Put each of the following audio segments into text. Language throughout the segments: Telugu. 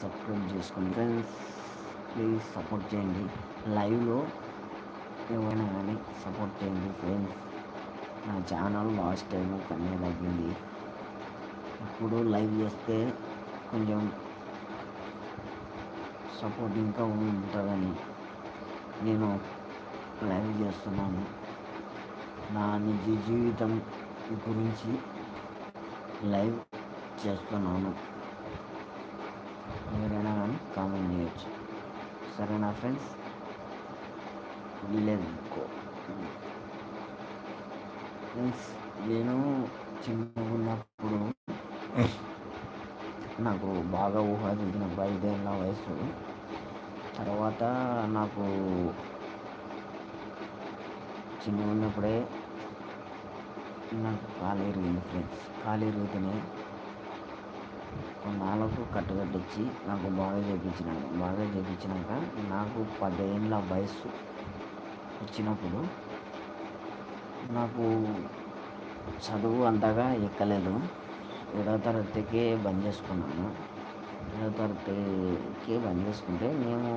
సబ్స్క్రైబ్ చేసుకోండి ఫ్రెండ్స్ ప్లీజ్ సపోర్ట్ చేయండి లైవ్లో ఏమైనా కానీ సపోర్ట్ చేయండి ఫ్రెండ్స్ నా ఛానల్ లాస్ట్ టైం కన్నా తగ్గింది. ఇప్పుడు లైవ్ చేస్తే కొంచెం సపోర్ట్ ఇంకా ఉంటుందని నేను లైవ్ చేస్తున్నాను. నా నిజ జీవితం గురించి లైవ్ చేస్తున్నాను. ఎవరైనా కానీ కామెంట్ చేయొచ్చు. సరేనా ఫ్రెండ్స్? లేదు ఫ్రెండ్స్ నేను చిన్నగా ఉన్నప్పుడు నాకు బాగా ఊహ తెలిసినప్పుడు ఐదేళ్ళ వయసు తర్వాత నాకు చిన్నగా ఉన్నప్పుడే నాకు కాలు ఎరిగింది ఫ్రెండ్స్. కాలు ఇరిగితేనే కొన్నాళ్ళకు కట్టుకట్టించి నాకు బాగా చేయించినాను బాగా చేయించినాక నాకు పదేళ్ళ వయసు వచ్చినప్పుడు నాకు చదువు అంతగా ఎక్కలేదు. ఏడవ తరగతికే బంద్ చేసుకున్నాను. ఏడవ తరగతికే బంద్ చేసుకుంటే మేము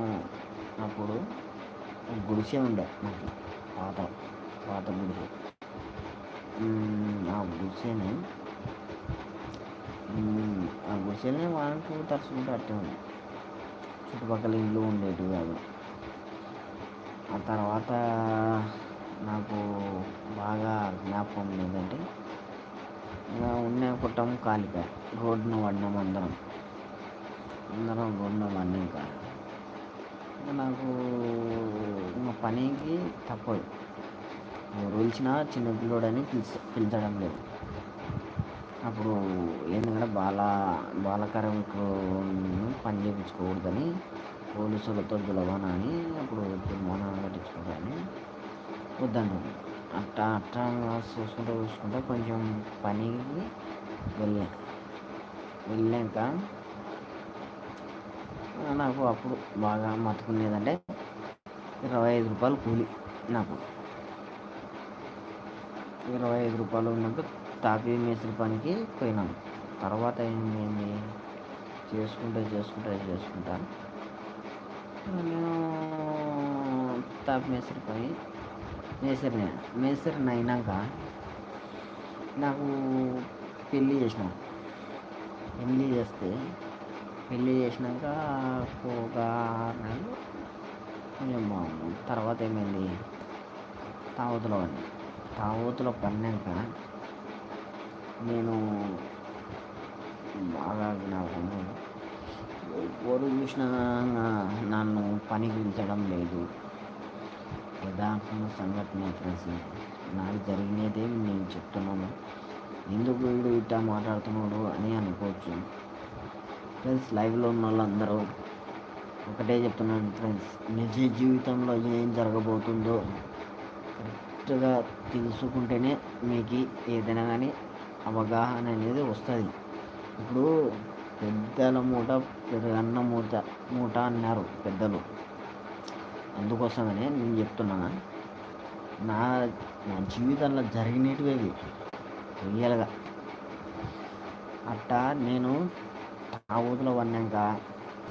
అప్పుడు గుడిసె ఉండే నాకు పాత పాత గుడిసె. ఆ గుడిసెని ఆ గుడిసెల్ని వాడుతూ తరుచుకుంటూ అట్టే ఉంది చుట్టుపక్కల ఇల్లు ఉండేటివి కాదు ఆ తర్వాత నాకు బాగా జ్ఞాపకం ఏంటంటే ఉన్న కుట్టం కాలిపోయా. రోడ్డున పడినాం అందరం. అందరం రోడ్డున పడినాక నాకు ఇంకా పనికి తప్పదు. రూల్చిన చిన్న పిల్లోడని పిలిచ పిలిచడం లేదు. అప్పుడు ఏంటంటే బాల బాలకార్మికులు పని చేయించుకోకూడదని పోలీసులతో జులవాన అని అప్పుడు తీర్మానం కట్టించుకుంటారని వద్దండి అట్టా అట్టా చూసుకుంటూ చూసుకుంటే కొంచెం పనికి వెళ్ళా. వెళ్ళాక నాకు అప్పుడు బాగా మతుకునేదంటే ఇరవై ఐదు రూపాయలు కూలి నాకు. ఇరవై ఐదు రూపాయలు ఉన్నప్పుడు తాపీ మేస్త్రి పనికి పోయినాం. తర్వాత ఏమైంది చేసుకుంటే చేసుకుంటే చేసుకుంటా. నేను తాపీ మేస్త్రి పని మేస్త్రిని మేస్త్రిని అయినాక నాకు పెళ్ళి చేసినాం. పెళ్ళి చేస్తే పెళ్ళి చేసినాక ఒక ఆరు నెలలు కొంచెం బాగుంది. తర్వాత ఏమైంది? తావతులో పడినా. తావతులో పడినాక నేను బాగా జ్ఞాపకం ఎవరు చూసినా నన్ను పనిగించడం లేదు. యథార్థమైన సంఘటన ఫ్రెండ్స్ నాకు జరిగినదే నేను చెప్తున్నాను. ఎందుకు వీడు ఇట్టా మాట్లాడుతున్నాడు అని అనుకోవచ్చు. ఫ్రెండ్స్ లైవ్లో ఉన్న వాళ్ళందరూ ఒకటే చెప్తున్నాను ఫ్రెండ్స్ నిజ జీవితంలో ఏం జరగబోతుందో కరెక్ట్గా తెలుసుకుంటేనే మీకు ఏదైనా కానీ అవగాహన అనేది వస్తుంది. ఇప్పుడు పెద్దల మూట అన్న మూట మూట అన్నారు పెద్దలు. అందుకోసమనే నేను చెప్తున్నాను నా నా జీవితంలో జరిగినవి రియల్గా. అట్టా నేను తాగుతులో పన్నాక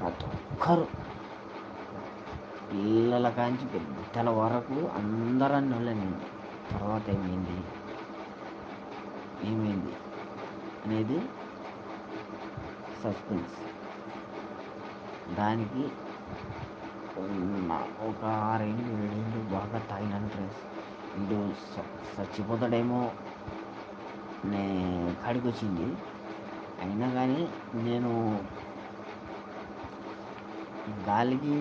ప్రతి ఒక్కరు పిల్లల కాంచి పెద్దల వరకు అందరూ నేను. తర్వాత ఏమైంది? ఏమైంది అనేది సస్పెన్స్ దానికి ఒక ఆరేళ్ళు ఏడేళ్ళు బాగా తాగినాను ఫ్రెండ్స్ వీడు చచ్చిపోతాడేమో నే కాడికి వచ్చింది అయినా కానీ నేను గాలికి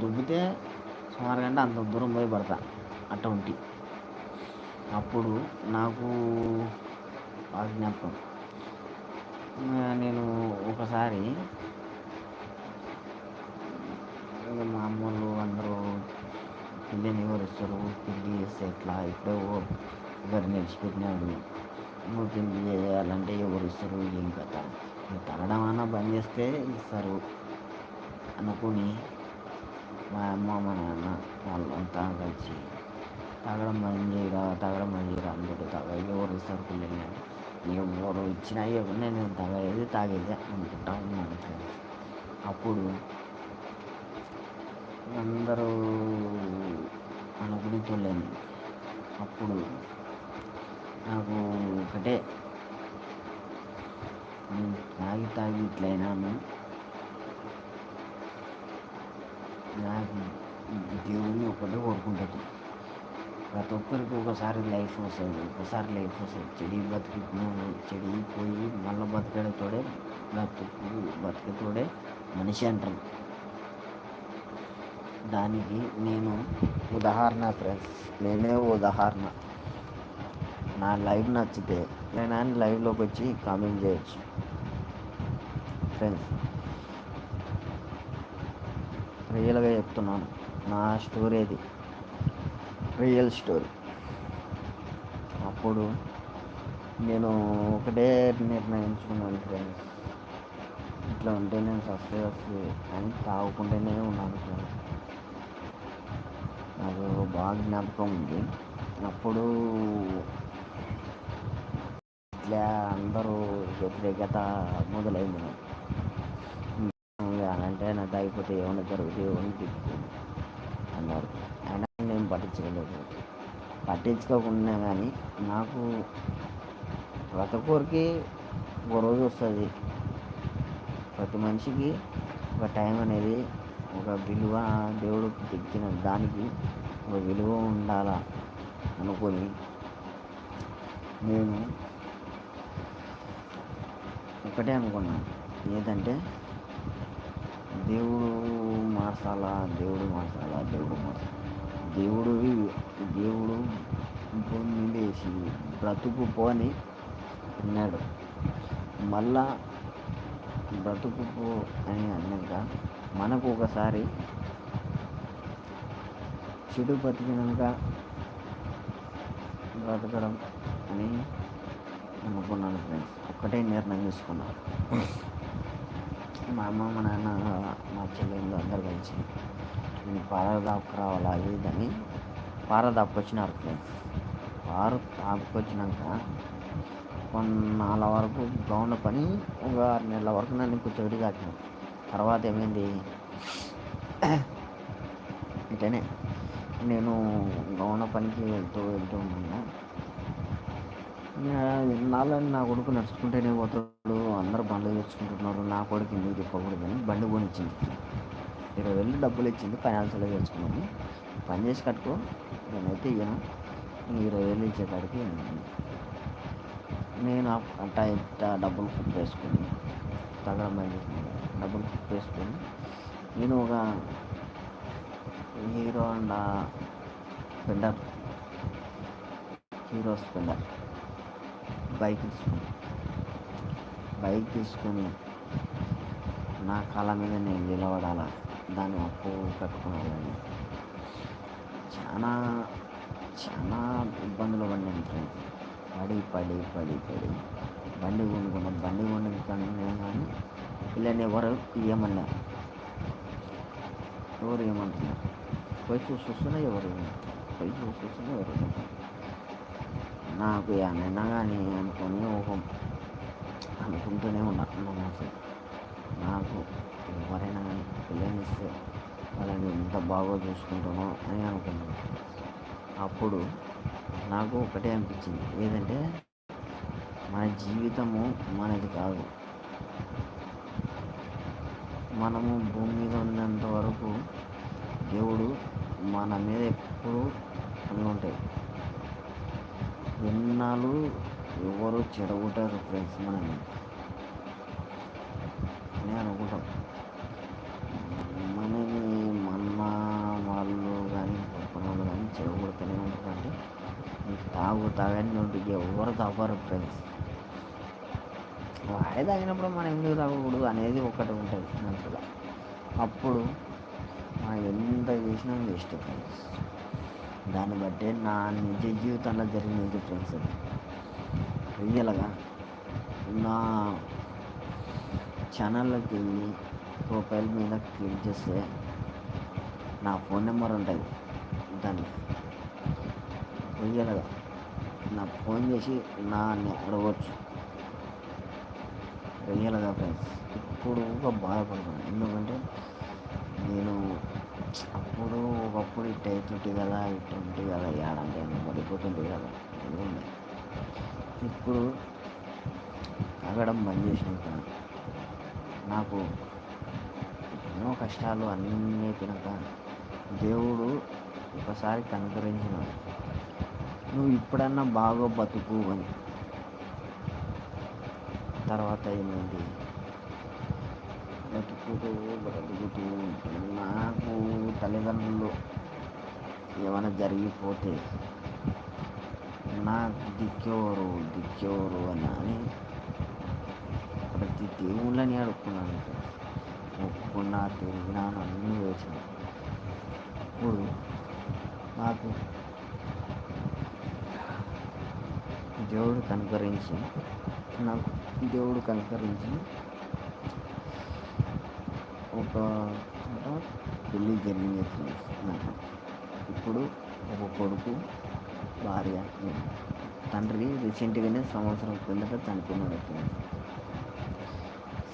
దుబ్బితే సుమారు గంట అంత దూరం పోయి పడతా అటువంటి అప్పుడు నాకు బాగా జ్ఞాపకం. నేను ఒకసారి మా అమ్మోళ్ళు అందరూ పెళ్ళిని ఎవరిస్తారు పెళ్ళి చేస్తే ఎట్లా? ఇప్పుడే ఎవరు నిలిచిపెట్టినాడు నువ్వు పెళ్ళి చేయాలంటే ఎవరు ఇస్తారు? ఏం కథ? నువ్వు అన్నా బంద్ చేస్తే ఇస్తారు అనుకుని మా అమ్మ మా నాన్న వాళ్ళంతా కలిసి తాగడం మంజీరా చేయరా తాగడం బంద్ చేయరా అందరూ తాగ ఎవరు ఇస్తారు పిల్లల్ని అంటే? ఎవరు ఇచ్చినా ఇవ్వకుండా నేను తగలేదు తాగేది అనుకుంటా ఉన్నాను ఫ్రెండ్స్. అప్పుడు అందరూ అనుకునేటోళ్ళని అప్పుడు నాకు ఒకటే నేను తాగి తాగి ఇట్లయినాను. నాకు దేవుణ్ణి ఒకటే కోరుకుంటుంది. ప్రతి ఒక్కరికి ఒకసారి లైఫ్ వస్తుంది. ఒకసారి లైఫ్ వస్తుంది. చెడి బతికి చెడి పోయి మళ్ళీ బతికడతోడే బతుకు బతికేతోడే మనిషి అంటారు. దానికి నేను ఉదాహరణ ఫ్రెండ్స్ నేనే ఉదాహరణ. నా లైవ్ నచ్చితే నేను లైవ్లోకి వచ్చి కామెంట్ చేయొచ్చు. ఫ్రెండ్స్ రియల్గా చెప్తున్నాను. నా స్టోరీ అది. Real story. అప్పుడు నేను ఒకటే నిర్ణయించుకున్నాను ఫ్రెండ్స్ ఇట్లా ఉంటే నేను సస్తే వస్తుంది అని తాగుకుంటూనే ఉన్నాను ఫ్రెండ్స్ నాకు బాగా జ్ఞాపకం ఉంది. అప్పుడు ఇట్లా అందరూ వ్యతిరేకత మొదలైంది నాకు. అంటే నాకు అయిపోతే ఏమైనా జరుగుతాయి ఏమైనా అన్నారు. అయినా పట్టించుకోలేదు. పట్టించుకోకుండా కానీ నాకు ప్రతి ఒక్కరికి ఒక రోజు వస్తుంది. ప్రతి మనిషికి ఒక టైం అనేది ఒక విలువ దేవుడు తెచ్చిన దానికి ఒక విలువ ఉండాలా అనుకొని నేను ఒకటే అనుకున్నాను ఏదంటే దేవుడు మార్చాలా దేవుడు మార్చాలా దేవుడు మార్చాలా. దేవుడు దేవుడు భూమి మీద వేసి బ్రతుకు పోని అన్నాడు. మళ్ళా బ్రతుకు పో అని అన్నాక మనకు ఒకసారి చెడు బతికినాక బ్రతకడం అని అనుకున్నాను ఫ్రెండ్స్. ఒక్కటే నిర్ణయం తీసుకున్నాను. మా అమ్మ మా నాన్న మా చెల్లెళ్ళు అందరు కలిసి నేను పారదాపుకు రావాలా అది ఇదని పారదాపుకొచ్చినారు ఫ్రెండ్స్ పారు దాపుకొచ్చినాక కొన్నాళ్ళ వరకు గ్రౌండ్ పని ఒక ఆరు నెలల వరకు నన్ను కూర్చోబెట్టి కాకినాం తర్వాత ఏమైంది? ఇట్లనే నేను గౌన పనికి వెళ్తూ వెళ్తూ ఉన్నాను నాలని నా కొడుకు నడుచుకుంటేనే పోతాడు అందరు బండ్లు తెచ్చుకుంటున్నారు నా కొడుకు ఎందుకు చెప్పకూడదని బండి కొనిచ్చింది. ఇరవై వేలు డబ్బులు ఇచ్చింది ఫైనాన్షియల్గా చేసుకున్నాము. పని చేసి కట్టుకో నేనైతే ఇయ్యను. ఇరవై వేలు ఇచ్చేకాడికి నేను అట్టా ఇట్ట డబ్బులు వేసుకుని తగడం బండి డబ్బులు వేసుకొని నేను ఒక Hero and Splendor Hero Splendor bike తీసుకుని బైక్ తీసుకొని నా కాళ్ళ మీద నేను నిలబడాలా? దాన్ని అప్పు కట్టుకున్నాను చాలా చాలా ఇబ్బందులు పడినాను ఫ్రెండ్స్. పడి పడి పడి పడి. బండి కొనుక్కున్నా బండి కొనుక్కున్నా కానీ వీళ్ళని ఎవరు ఏమన్నా ఎవరు ఏమంటున్నారు పోయి చూసి ఎవరు పోయి చూసి ఎవరు నాకు ఏమైనా కానీ అనుకొని ఒక అనుకుంటూనే ఉన్నాను మనసు ఎవరైనా పిల్లనిస్తే వాళ్ళని ఎంత బాగా చూసుకుంటామో అని అనుకున్నాను. అప్పుడు నాకు ఒకటే అనిపించింది. ఏదంటే మన జీవితము మనది కాదు. మనము భూమి మీద ఉన్నంత వరకు దేవుడు మన మీద ఎప్పుడు ఉంటాయి ఎన్నాళ్ళు ఎవరు చెడగొట్టారు ఫ్రెండ్స్ మనల్ని? నేను అనుకుంటాం మనని మన వాళ్ళు కానీ పక్కన వాళ్ళు కానీ చెడగొడుతూనే ఉంటారంటే తాగు తాగని ఎవరు తాగరు ఫ్రెండ్స్ వాడే తాగినప్పుడు మనం ఎందుకు తాగకూడదు అనేది ఒకటి ఉంటుంది మనసులో అప్పుడు మనం ఎంత చేసినా వేస్ట్ ఫ్రెండ్స్ దాన్ని బట్టే నా నిజ జీవితంలో జరిగిన ఫ్రెండ్స్ రియల్గా నా ఛానల్లోకి వెళ్ళి ప్రొఫైల్ మీద క్లిక్ చేస్తే నా ఫోన్ నెంబర్ ఉంటుంది దాన్ని రియల్గా. నాకు ఫోన్ చేసి నా అడగవచ్చు రియల్గా ఫ్రెండ్స్ ఇప్పుడు బాధపడుతున్నాను ఎందుకంటే నేను అప్పుడు ఒకప్పుడు ఇట్ అవుతుంటే కదా ఇట్ ఉంటుంది కదా ఏడంటే పడిపోతుంటే కదా ఇప్పుడు తాగడం బంద్ చేసినాక నాకు ఎన్నో కష్టాలు అన్నీ తినక దేవుడు ఒకసారి కనుకరించినాడు. నువ్వు ఇప్పుడన్నా బాగా బతుకు అని. తర్వాత ఏమైంది? బతుకుతూ బ్రతుకుతూ నాకు తల్లిదండ్రులు ఏమైనా జరిగిపోతే నాకు దిక్కెవరు దిక్కెవరు అని అని ప్రతి దేవుళ్ళని అడుక్కున్నాను. ఒప్పుకున్నా తిరిగినాను అన్నీ వేసాను. ఇప్పుడు నాకు దేవుడు కనుకరించి నాకు దేవుడు కనుకరించి ఒక పెళ్ళి జరిగింది నాకు ఇప్పుడు ఒక కొడుకు భార్య తండ్రి రీసెంట్గానే సంవత్సరం కిందట చనిపోయినాడు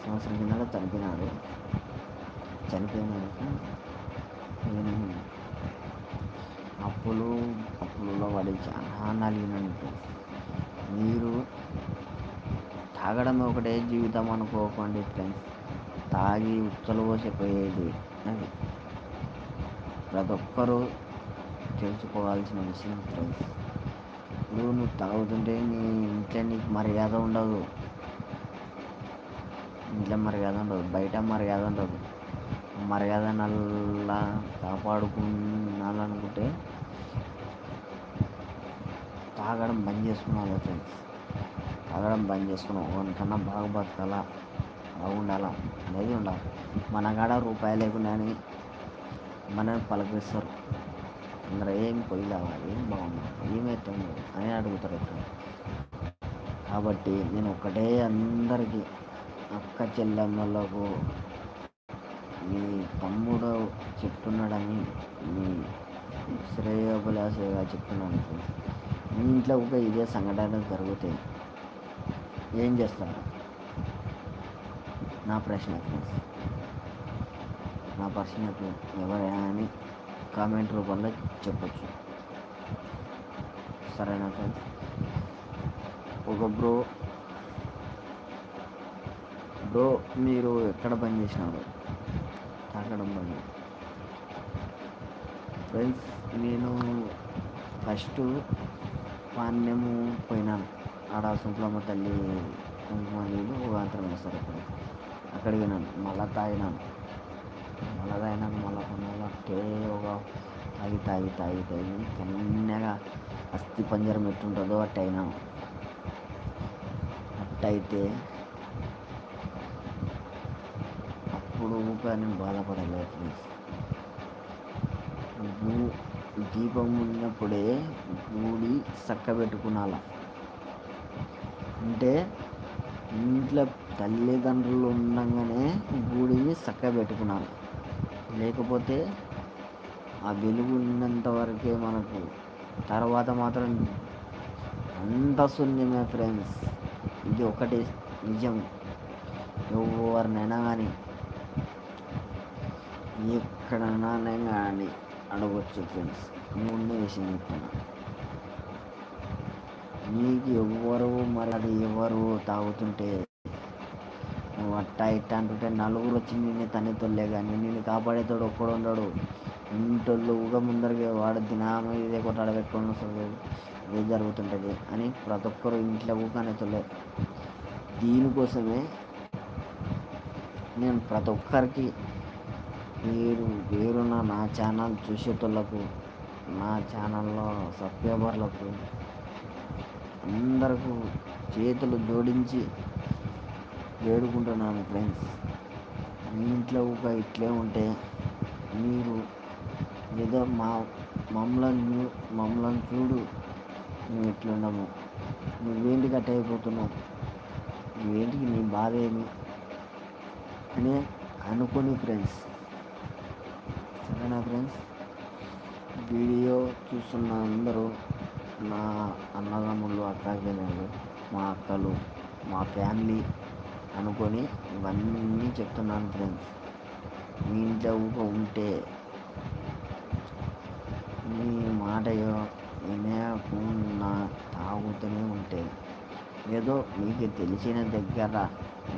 సంవత్సరం కిందట చనిపోయినాడు. చనిపోయినాక నేను అప్పులు అప్పులలో వాళ్ళు చాలా నలిగినాను మీరు తాగడం ఒకటే జీవితం అనుకోకండి ఫ్రెండ్స్ తాగి ఉచ్చలు పోసిపోయేది అది. ప్రతి ఒక్కరూ తెలుసుకోవాల్సిన విషయం ఫ్రెండ్స్ ఇప్పుడు నువ్వు తాగుతుంటే నీ ఇంట్లో నీకు మర్యాద ఉండదు. ఇంట్లో మర్యాద ఉండదు. బయట మర్యాద ఉండదు. మర్యాద నల్లా కాపాడుకున్నాలనుకుంటే తాగడం బంద్ చేసుకున్నాను ఫ్రెండ్స్. తాగడం బంద్ చేసుకున్నాం వానికన్నా బాగా బతకాలా? బాగుండాలా? అనేది ఉండాలి? మన కాడ రూపాయి లేకుండా అని మనని పలకరిస్తారు. అందరూ ఏం పొయ్యి కావాలి ఏం బాగుంది ఏమైతే అని అడుగుతారు కాబట్టి నేను ఒక్కటే అందరికీ అక్క చెల్లెమ్మలకు మీ తమ్ముడు చెప్తున్నాడని మీ శ్రేయోభిలాషగా చెప్తున్నాను మీ ఇంట్లో ఒక ఇదే సంఘటన జరుగుతాయి ఏం చేస్తారు నా ప్రశ్న నా ప్రశ్నకు ఎవరైనా అని కామెంట్ రూపంలో చెప్పచ్చు. సరేనా ఫ్రెండ్స్? ఒక బ్రో బ్రో మీరు ఎక్కడ పని చేసినారు? తాగడం పని. ఫ్రెండ్స్ నేను ఫస్ట్ పాణ్యము పోయినాను. ఆడ సుంకులమ్మ తల్లి కుంకుమ నీళ్ళు మాత్రం వేస్తారు అక్కడ. అక్కడికి పోయినాను. మళ్ళా తాగినాను. మళ్ళా తాగినాను. మళ్ళా కొన్నాళ్ళు అట్టే ఒక తాగి తాగి తాగి తాగి కన్నగా అస్థి పంజరం ఎట్టుంటుందో అట్ట అయినాను అట్టయితే అప్పుడు ఊపిరి నేను బాధపడలేదు. దీపం ఉన్నప్పుడే గుడి చక్కబెట్టుకునాల. అంటే ఇంట్లో తల్లిదండ్రులు ఉండగానే గుడిని చక్కగా పెట్టుకున్నాను లేకపోతే ఆ వెలుగు ఉన్నంత వరకే మనకు తర్వాత మాత్రం అంత శూన్యమే ఫ్రెండ్స్. ఇది ఒకటి నిజం. ఎవరినైనా కానీ ఎక్కడైనా కానీ అడగవచ్చు ఫ్రెండ్స్ ముందే విషయం చెప్తున్నా నీకు ఎవ్వరు మరి అది ఎవరు తాగుతుంటే నువ్వు అట్టా ఇట్టా అంటుంటే నలుగురు వచ్చి నిన్ను తల్లితోళ్ళే కానీ నిన్ను కాపాడేతోడు ఒక్కడు ఉండడు. ఇంటోళ్ళు ఊగ ముందరికి వాడు దినామ ఇదే కొట్టాడ పెట్టుకొని వస్తుంది ఇదే జరుగుతుంటుంది అని ప్రతి ఒక్కరు ఇంట్లో ఊకనేతోళ్ళే దీనికోసమే నేను ప్రతి ఒక్కరికి మీరు పేరున్న నా ఛానల్ చూసేటోళ్ళకు నా ఛానల్లో సబ్స్క్రైబర్లకు అందరకు చేతులు జోడించి వేడుకుంటున్నాను ఫ్రెండ్స్. మీ ఇంట్లో ఒక ఇట్లే ఉంటే మీరు ఏదో మా మమ్మల్ని మమ్మల్ని చూడు. మేము ఎట్లున్నాము నువ్వేంటి కట్ అయిపోతున్నావు? నువ్వేంటికి నీ బాధ ఏమి? అని అనుకుని ఫ్రెండ్స్. సరేనా ఫ్రెండ్స్? వీడియో చూస్తున్న అందరూ నా అన్నదమ్ములు అక్కలు మా అక్కలు మా ఫ్యామిలీ అనుకొని ఇవన్నీ చెప్తున్నాను ఫ్రెండ్స్. మీ ఇంట్లో ఊక ఉంటే మీ మాట వినకుండా తాగుతూనే ఉంటే ఏదో మీకు తెలిసిన దగ్గర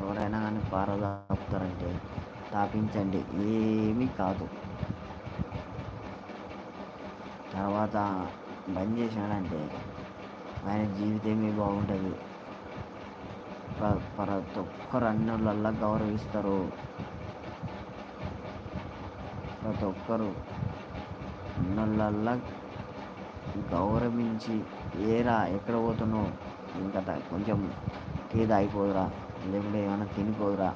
ఎవరైనా కానీ పారదాపుతారంటే తాపించండి. ఏమీ కాదు. తర్వాత బంద్ చేశాడంటే ఆయన జీవితమే బాగుంటుంది. ప్రతి ఒక్కరు అన్నులల్లా గౌరవిస్తారు. ప్రతి ఒక్కరు అన్నులల్లా గౌరవించి ఏరా ఎక్కడ పోతున్నావు? ఇంకా కొంచెం టీ తాగిపోదురా లేకుంటే ఏమైనా తినిపోదురా?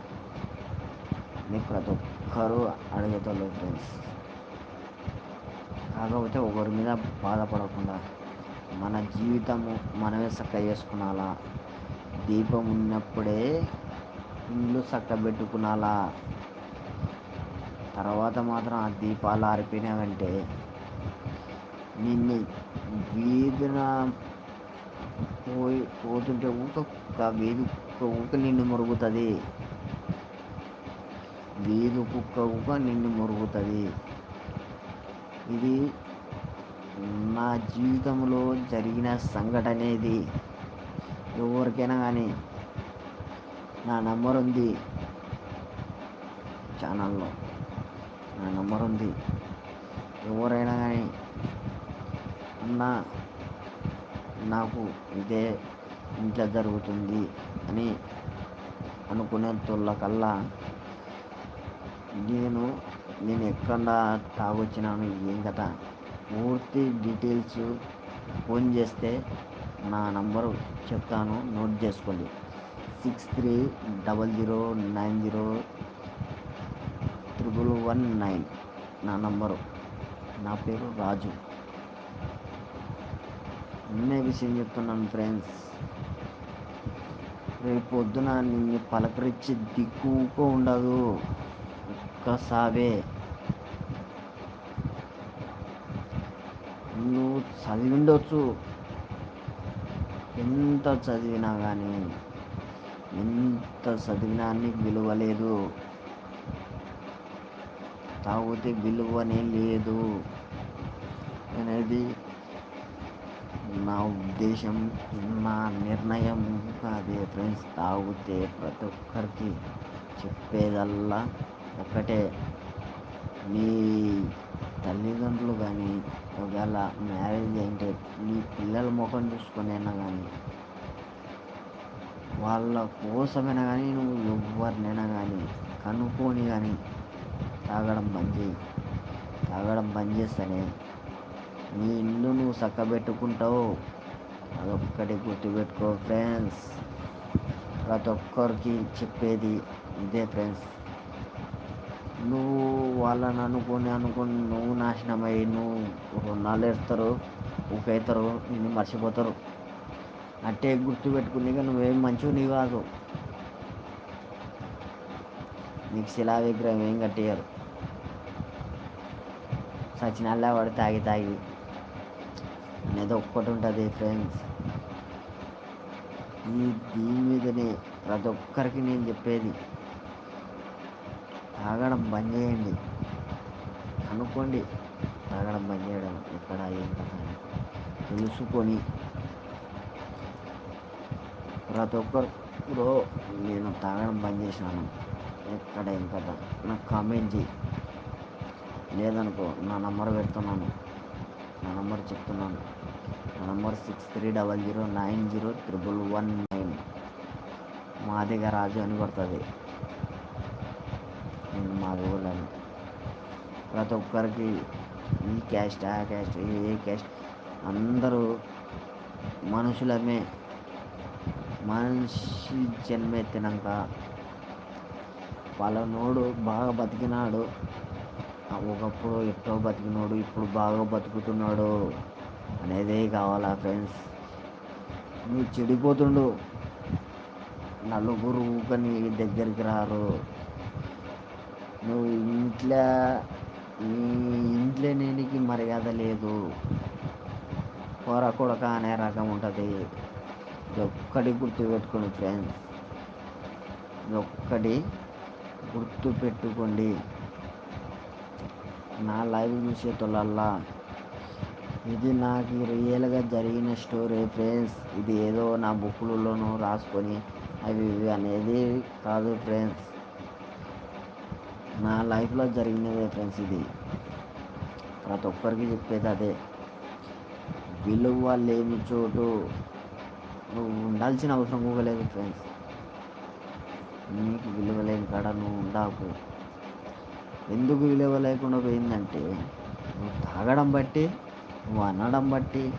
అని ప్రతి ఒక్కరు అడిగేటోళ్ళు ఫ్రెండ్స్. కాకపోతే ఒకరి మీద బాధపడకుండా మన జీవితము మనమే చక్క చేసుకునాలా? దీపం ఉన్నప్పుడే ఇల్లు చక్కబెట్టుకునాలా తర్వాత మాత్రం ఆ దీపాలు ఆరిపోయినావంటే నిన్ను వీధిన పోయి పోతుంటే ఊక వీధి ఊక నిన్ను మురుగుతుంది. వీధి కుక్క ఊక నిన్ను మురుగుతుంది. ఇది నా జీవితంలో జరిగిన సంఘటన ఇది ఎవరికైనా కానీ నా నెంబర్ ఉంది. ఛానల్లో నా నెంబర్ ఉంది. ఎవరైనా కానీ అన్న నాకు ఇదే ఇంట్లో జరుగుతుంది అని అనుకునే కల్లా నేను నేను ఎక్కడ తాగొచ్చినాను ఏం కథ? పూర్తి డీటెయిల్స్ ఫోన్ చేస్తే నా నంబరు చెప్తాను నోట్ చేసుకోండి. Six three double zero nine zero triple one nine నా నంబరు. నా పేరు రాజు. నిన్నే విషయం చెప్తున్నాను ఫ్రెండ్స్. రేపు పొద్దున నిన్ను పలకరించి దిక్కుకో ఉండదు. ఒక్కసావే నువ్వు చదివిండొచ్చు. ఎంత చదివినా కానీ ఎంత చదివినా నీకు విలువ లేదు తాగితే విలువనే లేదు అనేది నా ఉద్దేశం నా నిర్ణయం అదే ఫ్రెండ్స్. తాగితే ప్రతి ఒక్కరికి చెప్పేదల్లా ఒకటే మీ తల్లిదండ్రులు కానీ ఒకవేళ మ్యారేజ్ అయితే మీ పిల్లల ముఖం చూసుకునైనా కానీ వాళ్ళ కోసమైనా కానీ నువ్వు ఎవరినైనా కానీ కనుక్కొని కానీ తాగడం బంద్ చేయి. తాగడం బంద్ చేస్తేనే నీ ఇల్లు నువ్వు చక్కబెట్టుకుంటావు. అదొక్కటి గుర్తుపెట్టుకో ఫ్రెండ్స్. ప్రతి ఒక్కరికి చెప్పేది ఇదే ఫ్రెండ్స్. నువ్వు వాళ్ళని అనుకొని అనుకొని నువ్వు నాశనం అయ్యి నువ్వు రుణాలు వేస్తారు ఊకైతారు నిన్ను మర్చిపోతారు. అట్టే గుర్తుపెట్టుకుని నువ్వేం మంచివి కాదు. నీకు శిలా విగ్రహం ఏం కట్టేయరు సచినాల్లో వాడు తాగి తాగి. అనేది ఒక్కటి ఉంటుంది ఫ్రెండ్స్. ఈ దీని మీదనే ప్రతి ఒక్కరికి నేను చెప్పేది. తాగడం బంద్ చేయండి. అనుకోండి తాగడం బంద్ చేయడం ఎక్కడ ఏం కథ తెలుసుకొని ప్రతి ఒక్కరు బ్రో నేను తాగడం బంద్ చేశాను. ఎక్కడ ఏం కదా నాకు కామెంట్ చేయి. లేదనుకో నా నంబర్ పెడుతున్నాను. నా నంబర్ చెప్తున్నాను. నా number six three double zero nine zero triple one nine. Madiga Raju అని పడుతుంది. మా ఊళ్ళని ప్రతి ఒక్కరికి ఈ క్యాస్ట్ ఆ క్యాస్ట్ ఏ క్యాస్ట్ అందరూ మనుషులమే. మనిషి జన్మెత్తినాక పలనోడు బాగా బతికినాడు. ఒకప్పుడు ఎట్టో బతికినాడు ఇప్పుడు బాగా బతుకుతున్నాడు అనేదే కావాలా ఫ్రెండ్స్? నువ్వు చెడిపోతుండు. నలుగురు ఊకని దగ్గరికి రారు. నువ్వు ఇంట్లో నీ ఇంట్లో నేనికి మర్యాద లేదు. కూర కొడక అనే రకం ఉంటుంది. ఒక్కటి గుర్తుపెట్టుకుని ఫ్రెండ్స్. ఒక్కటి గుర్తు పెట్టుకోండి. నా లైవ్ చూసేటోళ్ళల్లా ఇది నాకు రియల్గా జరిగిన స్టోరీ ఫ్రెండ్స్. ఇది ఏదో నా బుక్లలోనూ రాసుకొని అవి ఇవి అనేది కాదు ఫ్రెండ్స్. నా లైఫ్లో జరిగినదే ఫ్రెండ్స్ ఇది. ప్రతి ఒక్కరికి చెప్పేది అదే. విలువ లేని చోటు నువ్వు ఉండాల్సిన అవసరం కూడా లేదు ఫ్రెండ్స్. నీకు విలువ లేని కాడ నువ్వు ఉండవు ఎందుకు విలువ లేకుండా పోయిందంటే నువ్వు తాగడం బట్టి నువ్వు అనడం బట్టి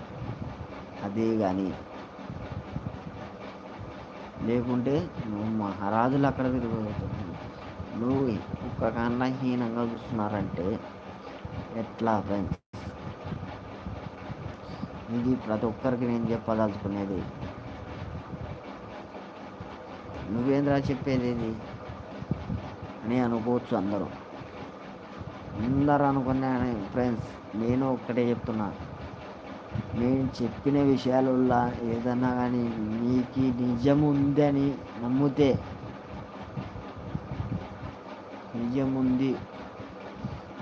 అదే కానీ లేకుంటే నువ్వు మహారాజులు అక్కడ తిరుగుతుంది నువ్వు ఒక్క కన్నా హీనంగా చూస్తున్నారంటే ఎట్లా ఫ్రెండ్స్? ఇది ప్రతి ఒక్కరికి నేను చెప్పదలుచుకునేది. నువ్వేంద్రా చెప్పేది ఇది? అని అనుకోవచ్చు అందరూ. అందరు అనుకునే ఫ్రెండ్స్ నేను ఒక్కటే చెప్తున్నా. నేను చెప్పిన విషయాలల్లో ఏదన్నా కానీ నీకు నిజం ఉందని నమ్మితే ఉంది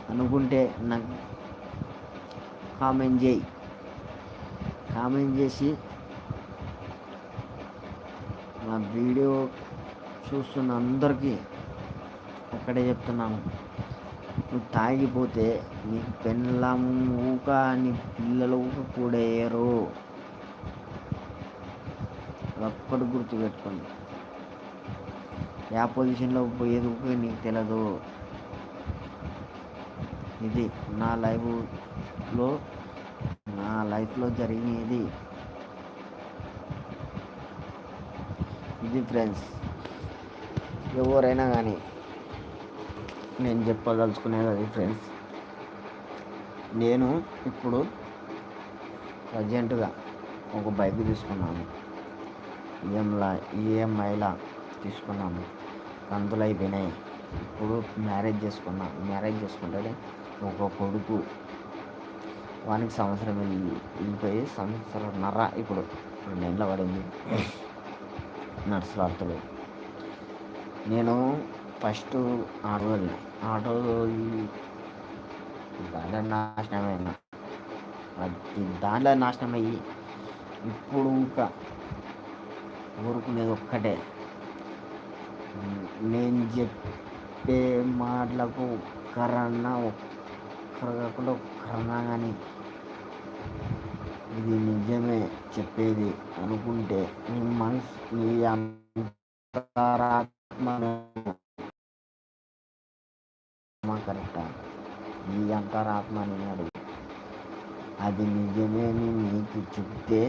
అనుకుంటే నాకు కామెంట్ చేయి. కామెంట్ చేసి నా వీడియో చూస్తున్న అందరికీ అక్కడే చెప్తున్నాను. నువ్వు తాగిపోతే నీ పెళ్ళం ఊక నీ పిల్లలు ఊక కూడా వేయరు ఒక్కటి గుర్తుపెట్టుకోండి. యా పొజిషన్లో పోయేది నీకు తెలియదు ఇది నా లైఫ్లో నా లైఫ్లో జరిగినది. ఇది ఫ్రెండ్స్ ఎవరైనా కానీ నేను చెప్పదలుచుకునేది అది ఫ్రెండ్స్. నేను ఇప్పుడు ప్రజెంట్గా ఒక బైక్ తీసుకున్నాను. ఈఎంలా ఈఎంఐలా తీసుకున్నాను. కంతులు అయిపోయినాయి. ఇప్పుడు మ్యారేజ్ చేసుకున్నా మ్యారేజ్ చేసుకుంటే ఒక కొడుకు వానికి సంవత్సరం వెళ్ళిపోయి సంవత్సరంన్నర ఇప్పుడు రెండేళ్ళ పడింది నడుచులాడుతాడు నేను ఫస్ట్ ఆటో ఆటో దాంట్లో నాశనమైన అది దాంట్లో నాశనం అయ్యి ఇప్పుడు ఇంకా ఊరుకునేది ఒక్కటే. నేను చెప్పే మాటలకు ఒక్కరన్నా ఒక్కరు కాకుండా ఒక్కరన్నా కానీ ఇది నిజమే చెప్పేది అనుకుంటే నీ మనసు నీ అంతరాత్మ కరెక్టా? నీ అంతరాత్మని అడుగు. అది నిజమే నీకు చెప్తే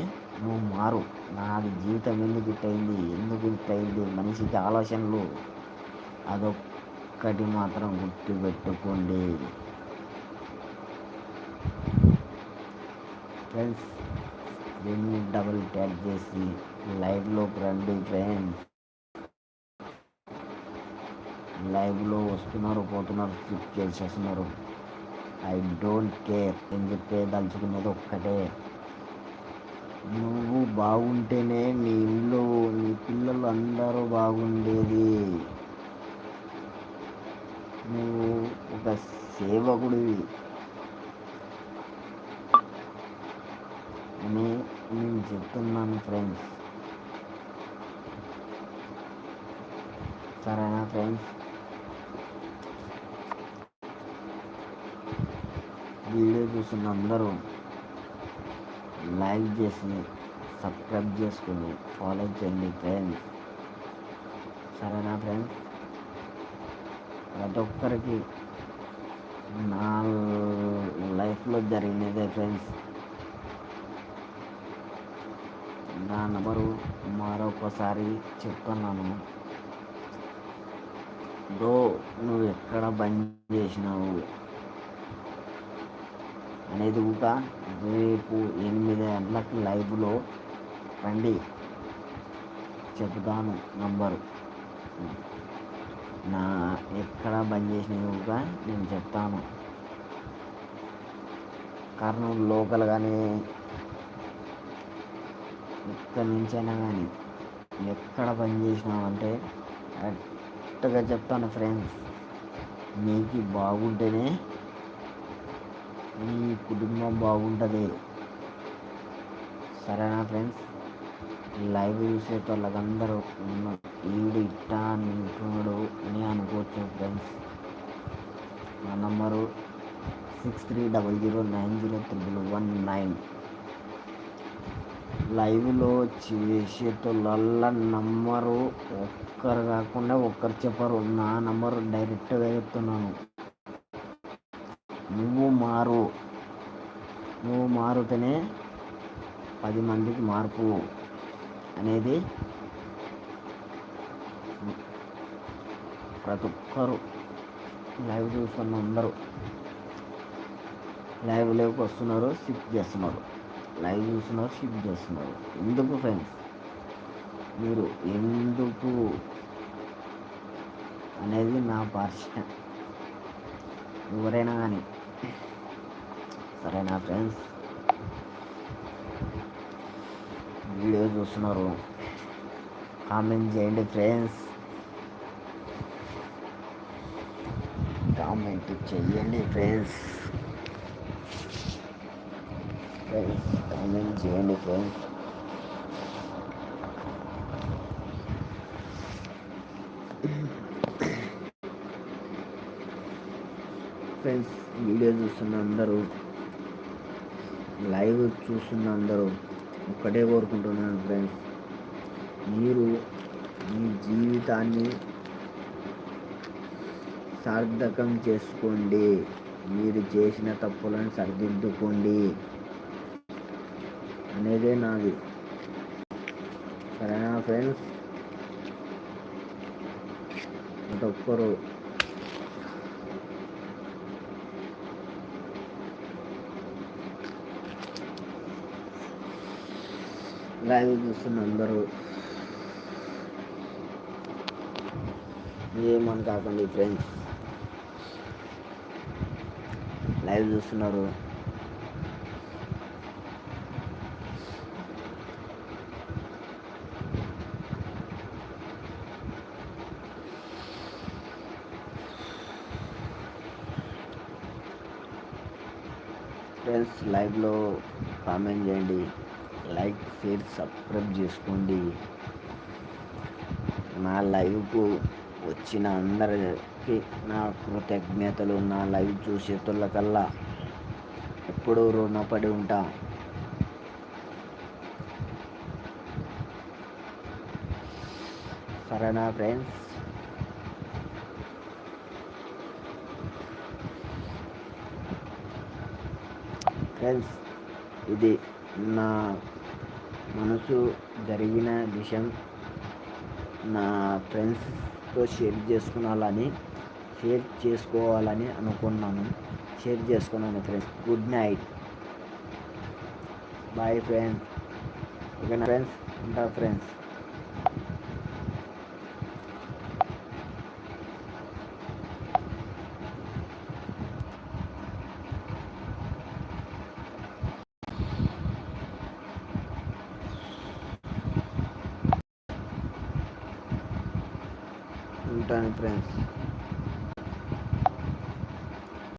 నువ్వు మారు. నాది జీవితం ఎందుకు ఇట్టయింది ఎందుకు ఇట్టయింది మనిషికి ఆలోచనలు అదొక్కటి మాత్రం గుర్తుపెట్టుకోండి. ఫ్రెండ్స్ స్క్రీన్ డబుల్ ట్యాప్ చేసి లైవ్లోకి రండి ఫ్రెండ్స్ లైవ్లో వస్తున్నారు పోతున్నారు స్కిప్ చేసేస్తున్నారు. ఐ డోంట్ కేర్ అని చెప్పే దలుచుకునేది ఒక్కటే. నువ్వు బాగుంటేనే నీ ఇంట్లో నీ పిల్లలు అందరూ బాగుండేది. నువ్వు ఒక సేవకుడివి. అని నేను చెప్తున్నాను ఫ్రెండ్స్. సరేనా ఫ్రెండ్స్? వీడియో చూస్తున్న అందరూ లైక్ చేసి సబ్స్క్రైబ్ చేసుకుని ఫాలో చేయండి ఫ్రెండ్స్ సరేనా ఫ్రెండ్స్ ప్రతి ఒక్కరికి నా లైఫ్లో జరిగినదే ఫ్రెండ్స్ నా నెంబరు మరొకసారి చెప్తున్నాను. బ్రో నువ్వు ఎక్కడ బంద్ చేసినావు? అనేది కూడా రేపు ఎనిమిది గంటలకి లైవ్లో రండి. చెబుతాను నంబరు. నా ఎక్కడ బంద్ చేసినవి కూడా నేను చెప్తాను. కారణం లోకల్ కానీ ఎక్కడి నుంచైనా కానీ ఎక్కడ పని చేసినామంటే డైరెక్ట్గా చెప్తాను ఫ్రెండ్స్. నీకు బాగుంటేనే మీ కుటుంబం బాగుంటుంది. సరేనా ఫ్రెండ్స్? లైవ్ చూసేటోళ్ళకందరూ ఉన్న ఈడు ఇట్టా నింటున్నాడు అని అనుకోవచ్చు ఫ్రెండ్స్. నా number six three double zero nine zero triple one nine. లైవ్లో చేసేటోళ్ళ నంబరు ఒక్కరు కాకుండా ఒక్కరు చెప్పరు. నా నంబరు డైరెక్ట్గా చెప్తున్నాను. నువ్వు మారు. నువ్వు మారుతనే పది మందికి మార్పు అనేది ప్రతి ఒక్కరు లైవ్ చూస్తున్న అందరూ. లైవ్ లైవ్కి వస్తున్నారు షిఫ్ట్ చేస్తున్నారు. లైవ్ చూస్తున్నారు షిఫ్ట్ చేస్తున్నారు. ఎందుకు ఫ్రెండ్స్? మీరు ఎందుకు అనేది నా పర్సన్ ఎవరైనా కానీ సరేనా ఫ్రెండ్స్? వీడియో చూస్తున్నారు. కామెంట్ చేయండి ఫ్రెండ్స్. కామెంట్ చేయండి ఫ్రెండ్స్. ఫ్రెండ్స్ కామెంట్ చేయండి ఫ్రెండ్స్ ఫ్రెండ్స్ వీడియో చూస్తున్న అందరూ లైవ్ చూస్తున్న అందరూ ఒక్కటే కోరుకుంటున్నాను ఫ్రెండ్స్. మీరు మీ జీవితాన్ని సార్థకం చేసుకోండి. మీరు చేసిన తప్పులను సరిదిద్దుకోండి అనేదే నాది. సరేనా ఫ్రెండ్స్? ప్రతి ఒక్కరు లైవ్ చూస్తున్న అందరూ. ఏమని కాకండి ఫ్రెండ్స్. లైవ్ చూస్తున్నారు. ఫ్రెండ్స్ లైవ్లో కామెంట్ చేయండి. షేర్ సబ్స్క్రైబ్ చేసుకోండి. నా లైవ్కు వచ్చిన అందరికి నా కృతజ్ఞతలు. నా లైవ్ చూసేటోళ్ళకల్లా ఎప్పుడూ రుణపడి ఉంటా. సరేనా ఫ్రెండ్స్? ఫ్రెండ్స్ ఇది నా మనసు జరిగిన విషయం నా ఫ్రెండ్స్తో షేర్ చేసుకోవాలని షేర్ చేసుకోవాలని అనుకున్నాను. షేర్ చేసుకున్నాను friends good night bye friends ఓకేనా ఫ్రెండ్స్ ఉంటా ఫ్రెండ్స్